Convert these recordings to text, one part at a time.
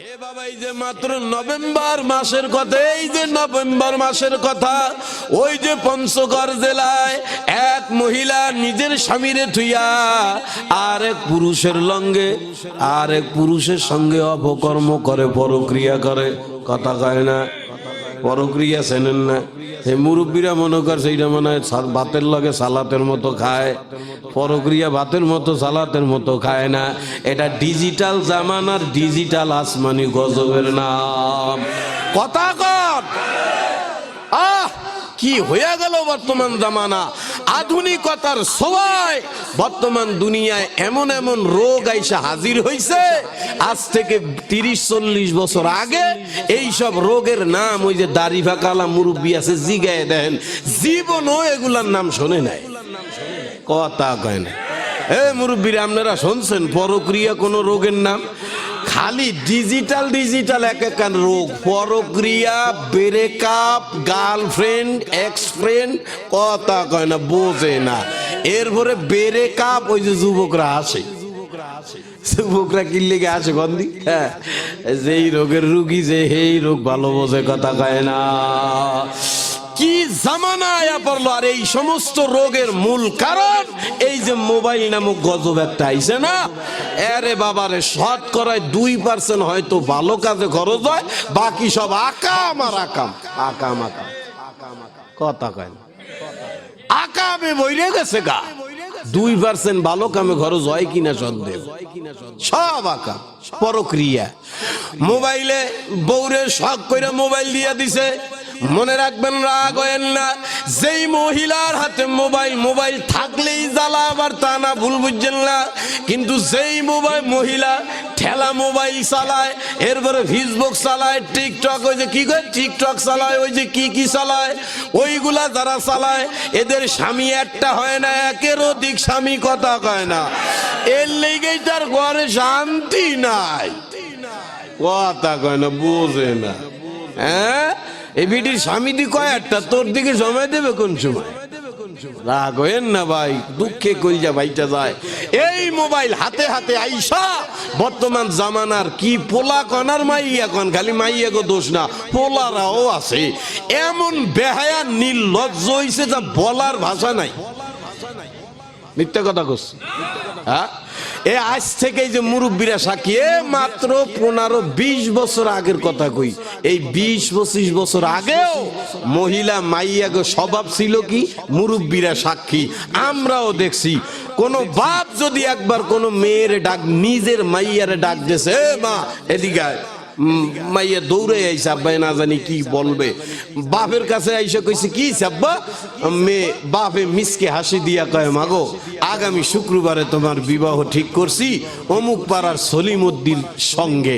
বাবা, এই যে মাত্র নভেম্বর মাসের কথা, এই যে নভেম্বর মাসের কথা, ওই যে পঞ্চগড় জেলায় এক মহিলা নিজের স্বামীরে থুইয়া আর এক পুরুষের লঙ্গে আর এক পুরুষের সঙ্গে অপকর্ম করে, পরক্রিয়া করে। কথা কয় না? পরক্রিয়া চেনেন না। এই মুরব্বীরা মনে করছে সেইটা মনে হয় ভাতের লগে সালাতের মতো খায়। পরক্রিয়া ভাতের মতো, সালাতের মতো খায় না। এটা ডিজিটাল জামানার ডিজিটাল আসমানি গজবের নাম। কথা কর আহ, কি হয়ে গেল বর্তমান জামানা? আধুনিকতার সবাই বর্তমান দুনিয়ায় এমন এমন রোগ আইসা হাজির হইছে। আজ থেকে তিরিশ চল্লিশ বছর আগে এই সব রোগের নাম ওই যে দাড়ি ফাঁকালা মুরব্বী আছে, জিগায় দেন। জীবনও এগুলার নাম শোনে নাই। কথা কয় না। এ মুরব্বীরা, আপনারা শুনছেন? পরক্রিয়া কোন রোগের নাম? খালি ডিজিটাল ডিজিটাল এক এক রোগ। পরক্রিয়া ব্রেকআপ গার্লফ্রেন্ড এক্স ফ্রেন্ড কথা কয় না, বোঝে না। এরপরে ব্রেকআপ ওই যে যুবকরা আসে। যুবকরা কি লেগে আসে গন্ধি হ্যাঁ যেই রোগের রুগী যে এই রোগ ভালো বোঝে, কথা কয় না। কি জামানা আয়া পড়ল? আর এই সমস্ত রোগের মূল কারণ এই যে মোবাইল নামক গজব একটা আইছে না? আরে বাবারে, শর্ট করায় দুই পার্সেন্ট হয়তো ভালো কাজে খরচ হয়, বাকি সব আকাম আর আকাম। আকাম আকাম। কথা কয় না। আকামে বইরে গেছে গা। দুই পার্সেন্ট ভালো কামে খরচ হয় কিনা সন্দেহ? সব আঁকা পরক্রিয়া। মোবাইলে বউরে শখ করে মোবাইল দিয়া দিছে। মনে রাখবেন রাগ হয়েন না। যেই মহিলার হাতে মোবাইল মোবাইল থাকলেই জ্বালা, আবার তা না, ভুল বুঝছেন না। কিন্তু যেই মোবাইল মহিলা ঠেলা মোবাইল চালায়, এরপরে ফেসবুক চালায় টিকটক ওই যে কি করে টিকটক চালায়, ওই যে কি কি চালায়, ওইগুলা যারা চালায়, এদের স্বামী একটা হয় না, একের অধিক স্বামী কথা কয় না। এর লেগেই তার ঘরে শান্তি নাই। কথা কয় না, বোঝে না। হ্যাঁ? এই বিটির স্বামী দি কয়, একটা তোর দিকে সময় দেবে কোন সময়? রাগ হয়েন না ভাই, দুঃখে কইজা ভাইটা যায়। এই মোবাইল হাতে হাতে আইসা, বর্তমান জামানার কি পোলা কনার মাইয়া কন, খালি মাইয়া গো দোষ না, পোলারাও আছে। এমন বেহায়া নির্লজ্জ হইছে যা বলার ভাষা নাই। মিথ্যা কথা করছি হ্যাঁ? এ আজ থেকে যে মুরব্বীরা সাক্ষী, এ মাত্র পনেরো বিশ বছর আগের কথা কই। এই বিশ পঁচিশ বছর আগেও মহিলা মাইয়াগো স্বভাব ছিল কি? মুরব্বীরা সাক্ষী। আমরাও দেখছি, কোন বাপ যদি একবার কোন মেয়ের ডাক, নিজের মাইয়ারে ডাক দিয়েছে মা, এদিকে মাইয়া দৌড়ে আইসে আব্বাই না জানি কি বলবে। বাপের কাছে আইসে কইছে, কি আব্বা মেয়ে বাপে মিসকে হাসি দিয়া কয়, মাগো, আগামী শুক্রবারে তোমার বিবাহ ঠিক করছি অমুক পাড়ার সলিমুদ্দিন সঙ্গে।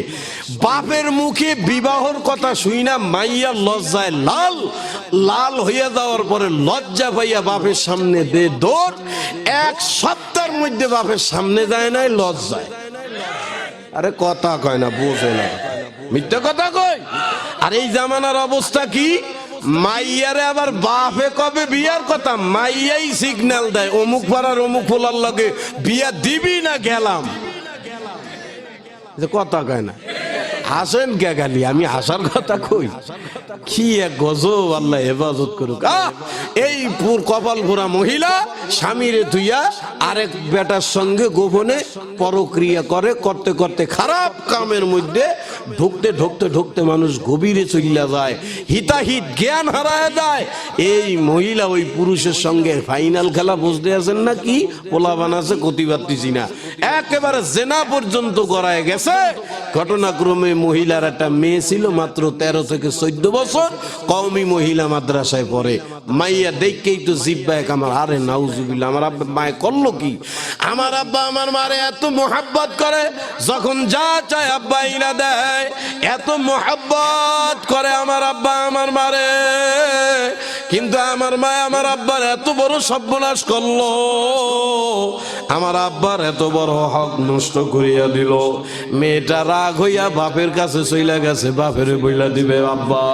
বাপের মুখে বিবাহর কথা শুই না, মাইয়া লজ্জায় লাল লাল হইয়া যাওয়ার পরে লজ্জা পাইয়া বাপের সামনে দে দৌড়। এক সপ্তাহের মধ্যে বাপের সামনে যায় নাই, লজ্জায়। আরে কথা কয় না, বোঝে না। মিথ্যা কথা কই? আর এই জামানার অবস্থা কি? মাইয়ারে আবার বাপে কবে বিয়ার কথা? মাইয়াই সিগন্যাল দেয়, অমুক পাড়ার অমুক ফোলার লগে, বিয়া দিবি না গেলাম। কথা কয় না। হাসেন কে গালি আমি হাসার কথা কই? কি এক গজব, আল্লাহ হেফাজত করুক! এই কপাল ভরা মহিলা, স্বামীরে ধুইয়া আরেক বেটার সঙ্গে গোপনে পরক্রিয়া করে, করতে করতে খারাপ কামের মধ্যে ঢুকতে ঢুকতে ঢুকতে মানুষ গভীরে চলিয়া যায়। হিতাহিত জ্ঞান হারায় যায়। এই মহিলা ওই পুরুষের সঙ্গে ফাইনাল খেলা বুঝতে আছেন না কি পোলা বানাছে ক্ষতি পারতেছি না। একেবারে জেনা পর্যন্ত গড়ায় গেছে। ঘটনাক্রমে মহিলার একটা মেয়ে ছিল মাত্র তেরো থেকে চোদ্দ বছর, কওমি মহিলা মাদ্রাসায় পড়ে। মাইয়া দেখকেই তো জিব্বায় আমার, আরে নাউজুবিল্লা আমার আব্বা মায়ে করল কি? আমার আব্বা আমার মারে এত মোহাব্বত করে, যখন যা চায় আব্বা ইলা দেয়, এত মোহাব্বত করে আমার আব্বা আমার মারে। কিন্তু আমার মা আমার আব্বার এত বড় সর্বনাশ করল। আমার আব্বার এত বড় হক নষ্ট করিয়া দিল। মেয়েটা রাগ হইয়া বাপের কাছে চইলা গেছে, বাপের বইলা দিবে, আব্বা,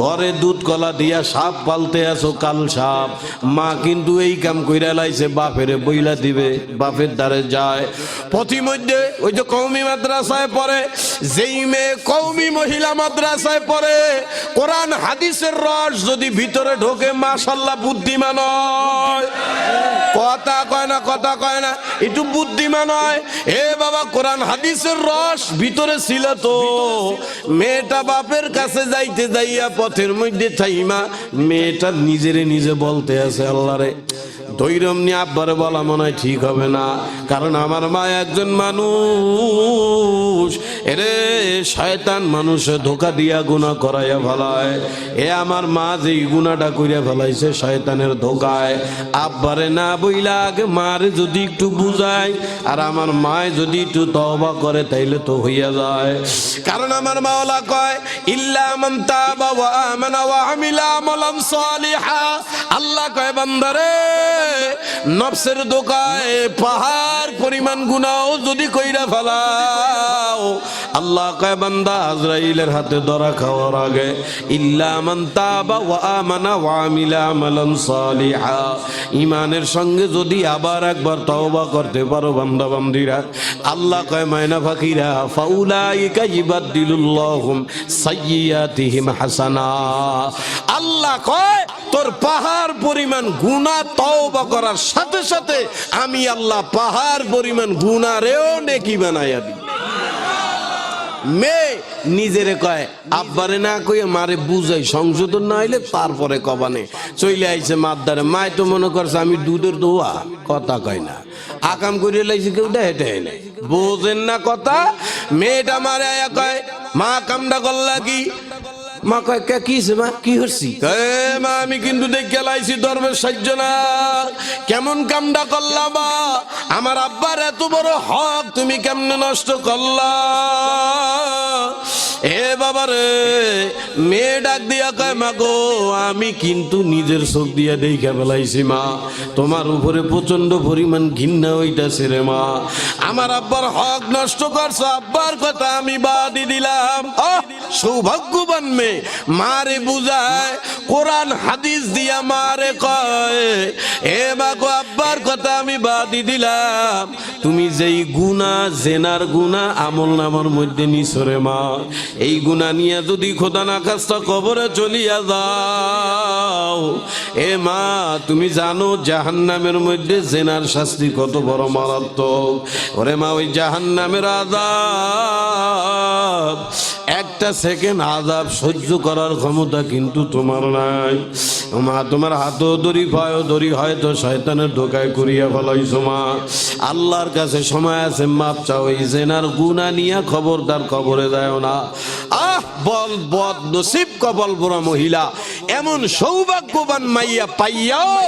ঘরে দুধ কলা দিয়া সাপ পালতে আছো কাল সাপ। মা কিন্তু এই কাম কইরা লাইছে, বাপের বইলা দিবে, বাপের দ্বারে যায়। পথিমধ্যে ওই যে কৌমি মাদ্রাসায় পড়ে, যেই মেয়ে কৌমি মহিলা মাদ্রাসায় পড়ে, কোরআন, হাদিসের রস যদি ভিতরে ঢোকে মাশাল্লাহ বুদ্ধিমান হয়। কথা কয় না, কথা কয় না। একটু বুদ্ধিমান হয়। এ বাবা, কোরআন, হাদিসের রস ভিতরে ছিল তো। মেয়েটা বাপের কাছে যাইতে যাইয়া পথের মধ্যে থাইমা, মেয়েটা নিজেরে নিজে বলতে আছে আল্লাহরে ধৈর্যম নিয়ে আব্বারে বলা মনে হয় ঠিক হবে না। কারণ আমার মা একজন মানুষ। এরে, শয়তান মানুষে ধোকা দিয়া গুণা করাইয়া ফেলায়। এ আমার মা যেই গুণাটা করিয়া ফেলাইছে, শয়তানের ধোকায়। আব্বারে না আগে মারে যদি একটু বুঝায় আর আমার মায় যদি একটু তওবা করে তাইলে তো হইয়া যায়। কারণ আমার মাওলা কয়, ইল্লা মান তাবা ওয়া আমানা ওয়া আমিলা আমালান সালিহা। আল্লাহ কয়, বান্দারে, নফসের দোকায় পাহাড় পরিমাণ গুনাও যদি কইরা ফেলাও আল্লাহ কয়, বান্দা আজরাইলের হাতে ধরা খাওয়ার আগে, ইল্লা মান তাবা ওয়া আমানা ওয়া আমিলা আমালান সালিহা। ইমানের সঙ্গে যদি আবার একবার তওবা করতে পারো, বান্দা বান্দিরা। আল্লাহ কয় মায়না ফাকিরা, ফাউলাইকা ইবাদদিলুল্লাহুম সাইয়্যাতিহিম হাসানা। আল্লাহ কয়, তোর পাহাড় পরিমাণ গুনাহ তওবা করার সাথে সাথে আমি আল্লাহ পাহাড় পরিমাণ গুনারেও নেকি বানাইয়া দিই। মেয়ে নিজেরে কয়, আব্বারে না কইয়ে মারে বুঝাই, সংশোধন না হইলে তারপরে কবানে। চইলে আইছে মাদ্দারে, মায় তো মনে করছে আমি দুধের দোয়া। কথা কয় না। আকাম করিয়ে লাইছে কেউ হেঁটে নাই। বোঝেন না কথা? মেয়েটা মারে আয়া কয়, মা কামটা করলা কি? মা কয়, কে, কি মা? কি হচ্ছি মা, আমি কিন্তু দেখে লাইছি ধর্মের সাহায্য না। কেমন কামটা করলা মা? আমার আব্বার এত বড় হক তুমি কেমনে নষ্ট করলা? এ বাবা রে, মেয়ে ডাক দিয়া কয়, মা গো, আমি কিন্তু নিজের চোখ দিয়া দেখা ফেলাইছি মা। তোমার উপরে প্রচণ্ড পরিমাণ ঘৃণা হইতাছে রে মা। আমার আব্বার হক নষ্ট করছ, আব্বার কথা আমি বাদি দিলাম। সৌভাগ্যবান মেয়ে। মারে বুঝায়, কোরআন হাদিস দিয়া মারে কয়, এ মা গো আব্বার কথা আমি বাদি দিলাম। তুমি যেই গুণা, জেনার গুণা, আমল নামার মধ্যে নিছরে মা। এই গুণা নিয়ে যদি খোদা না কাজটা কবরে চলিয়া যাও। এ মা, তুমি জানো জাহান্নামের মধ্যে জেনার শাস্তি কত বড় মারাত্মক। ওরে মা, ওই জাহান্নামের আজাব একটা সেকেন্ড আজাব সহ্য করার ক্ষমতা কিন্তু তোমার নাই। মা, তোমার হাতও দড়ি পায়ও দড়ি, হয়তো শয়তানের ধোকায় করিয়া ফেলাইছো, মা। আল্লাহর কাছে সময় আছে, মাপ চাও, এই জেনার গুণা নিয়া খবরদার খবরে দেয় না। আহ, বল বদ নসিব কবল বুড়া মহিলা, এমন সৌভাগ্যবান মাইয়া পাইয়াও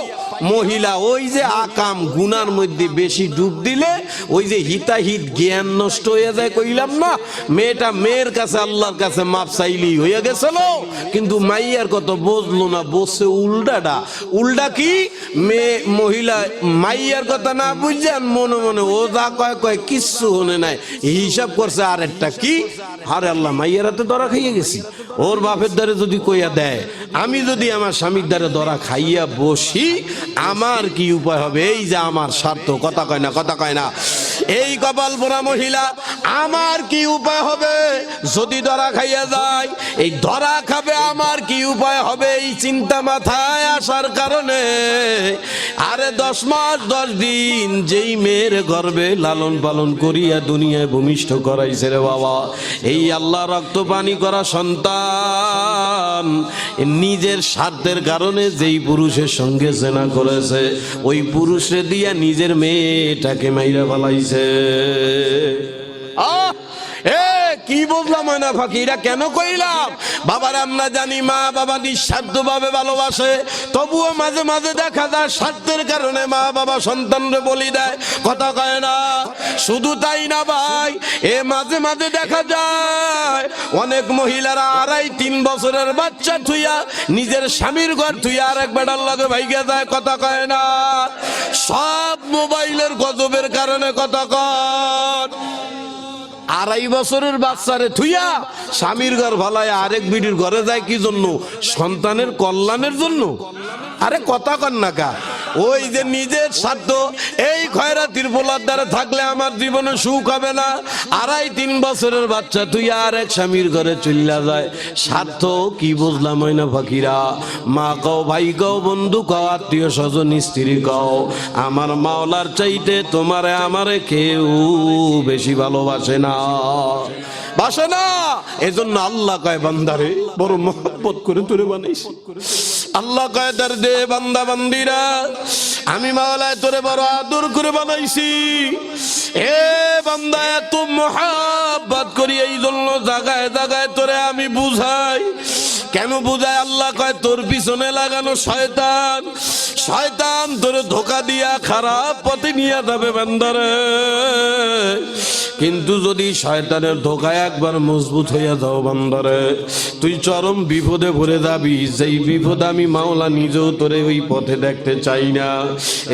মহিলা, ওই যে আকাম গুনার মধ্যে বেশি ডুব দিলে, ওই যে হিতাহিত জ্ঞান নষ্ট হয়ে যায়, কইলাম না, মেয়েটা মেয়ের কাছে, আল্লাহর কাছে মাপ চাইলি হয়ে গেছিল। কিন্তু মাইয়ার কত বুঝলো না, বসে উল্টাটা। উল্টা কি? মেয়ে, মহিলা, মাইয়ার কথা না বুঝছেন মনে মনে ও যা কয় কয় কিচ্ছু হনে নাই। হিসাব করছে আর একটা কি? আরে আল্লাহ, মাইয়ার হাতে ধরা খাইয়ে গেছি। ওর বাপের দ্বারে যদি কইয়া দেয়, আমি যদি আমার স্বামীর দ্বারে ধরা খাইয়া বসি আমার কি উপায় হবে? এই যে আমার স্বার্থ, কথা কয় না, কথা কয় না। এই কপাল পোড়া মহিলা, আমার কি উপায় হবে? যদি ধরা খাইয়া যায়, এই ধরা খাবে, আমার কি উপায় হবে? এই চিন্তা মাথায় আসার কারণে আরে দশ মাস, দশ দিন যেই মেয়ের গর্বে লালন পালন করিয়া দুনিয়ায় ভূমিষ্ঠ করাইছে রে বাবা এই আল্লাহ রক্ত পানি করা সন্তান নিজের স্বার্থের কারণে যেই পুরুষের সঙ্গে সেনা করেছে, ওই পুরুষে দিয়া নিজের মেয়েটাকে মাইরা ফেলাইছে আহ! কি বুঝলাম না ফাঁকিরা কেন কইলাম? বাবার, আমরা জানি মা বাবা নিঃস্বার্থ ভাবে ভালোবাসে, তবুও মাঝে মাঝে দেখা যায় স্বার্থের কারণে মা বাবা সন্তানরে বলি দেয়, কথা কয় না। শুধু তাই না ভাই, এ মাঝে মাঝে দেখা যায়, অনেক মহিলারা আড়াই তিন বছরের বাচ্চা থুইয়া নিজের স্বামীর ঘর থুইয়া আর এক বেটার লগে ভাইগে যায়, কথা কয় না। সব মোবাইলের গজবের কারণে কথা কয় আড়াই বছরের বাচ্চারে থুইয়া স্বামীর ঘর ভালায় আরেক বিডির ঘরে যায় কি জন্য? সন্তানের কল্যাণের জন্য। আরে কথা কন না কা ওই যে নিজের স্বার্থ এই খয়রাতির পোলার দ্বারা থাকলে আমার জীবনে সুখ হবে না। আড়াই, তিন বছরের বাচ্চা, তুই আর এক স্বামীর ঘরে চলিয়া যায়। স্বার্থ কি বুঝলাম হয় না ফাকিরা? মা কও, ভাই কও, বন্ধু কও, আত্মীয় স্বজন, স্ত্রী কও, আমার মাওলার চাইতে তোমারে আমারে কেউ বেশি ভালোবাসে না। বাসে না, এজন্য আল্লাহ কয়, বান্দারে, বড় মহব্বত করে তোরে বানাইছি। আল্লাহ কয় তার দে বান্দা বান্দিরা, আমি মাওলায় তোরে বড় আদর করে বানাইছি। এ বান্দা, এত মহাব্বত করি, এই জন্য জাগায় জাগায় তোরে আমি বুঝাই। কেন বুঝায় আল্লাহ কয়, তোর পিছনে লাগানো শয়তান। শয়তান তোরে ধোকা দিয়া খারাপ পথে নিয়ে যাবে বান্দারে। কিন্তু যদি শয়তানের ধোকায় একবার মজবুত হইয়া যাও বান্দারে, তুই চরম বিপদে ভরে যাবি। যেই বিপদ আমি মাওলা নিজেও তোরে ওই পথে দেখতে চাই না।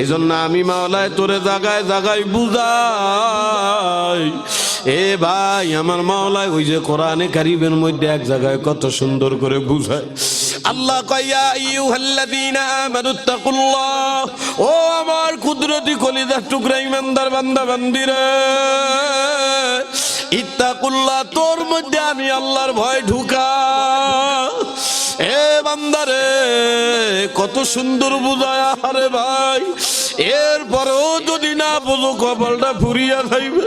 এই জন্য আমি মাওলায় তোরে জাগায় জাগায় বুঝাই। এ ভাই, আমার মাওলায় ওই যে কোরআনে কারিবের মধ্যে এক জায়গায় কত সুন্দর করে বুঝায়। আল্লাহ কয়া ইউহাল্লাযীনা আমানুত্তাকুল্লাহ ও আমার কুদরতি কলিজার টুকরা ইমানদার বান্দা বান্দিরা ইত্তাকুল্লাহ, তোর মধ্যে আমি আল্লাহর ভয় ঢুকা। এ বান্দারে, কত সুন্দর বুঝায় আরে ভাই। এরপরেও যদি না বুঝো, কপালটা ফুরিয়া যাইবে।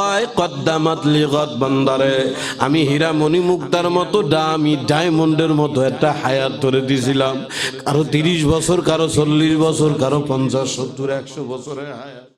কয় কদ্দামাত লিগত বান্দারে। আমি হীরা মণি মুক্তার মতো দামি ডায়মন্ডের মতো একটা হায়াত ধরে দিয়েছিলাম। কারও তিরিশ বছর, কারও চল্লিশ বছর, কারও পঞ্চাশ, সত্তর, একশো বছরের হায়াত।